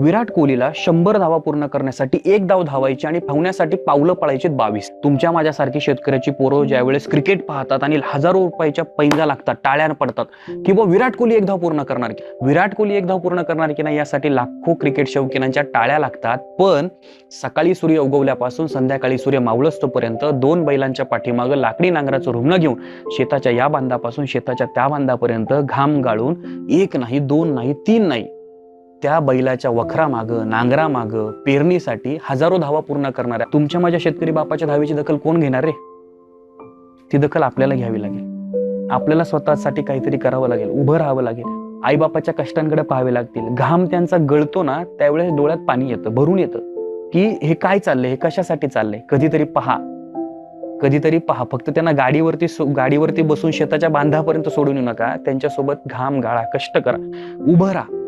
विराट कोहलीला शंभर धावा पूर्ण करण्यासाठी एक धाव धावायची आणि धावण्यासाठी पावलं पळायचे बावीस. तुमच्या माझ्यासारखी शेतकऱ्याची पोरं ज्यावेळेस क्रिकेट पाहतात आणि हजारो रुपयाच्या पैंजा लागतात टाळ्या पडतात किंवा विराट कोहली एक धाव पूर्ण करणार की विराट कोहली एक धाव पूर्ण करणार की नाही यासाठी लाखो क्रिकेट शौकीनांच्या टाळ्या लागतात. पण सकाळी सूर्य उगवल्यापासून संध्याकाळी सूर्य मावळस्तोपर्यंत दोन बैलांच्या पाठीमागं लाकडी नांगराचं रुग्ण घेऊन शेताच्या या बांधापासून शेताच्या त्या बांधापर्यंत घाम गाळून एक नाही दोन नाही तीन नाही त्या बैलाच्या वखरामागं नांगरामागं पेरणीसाठी हजारो धावा पूर्ण करणाऱ्या तुमच्या माझ्या शेतकरी बापाच्या धावेची दखल कोण घेणार रे? ती दखल आपल्याला घ्यावी लागेल. आपल्याला स्वतःसाठी काहीतरी करावं लागेल उभं राहावं लागेल. आईबापाच्या कष्टांकडे पाहावे लागतील. घाम त्यांचा गळतो ना त्यावेळेस डोळ्यात पाणी येतं भरून येतं. की हे काय चाललंय? हे कशासाठी चाललंय? कधीतरी पहा. कधीतरी पहा. फक्त त्यांना गाडीवरती सो- गाडीवरती बसून शेताच्या बांधापर्यंत सोडून येऊ नका. त्यांच्यासोबत घाम गाळा कष्ट करा. उभं राहा.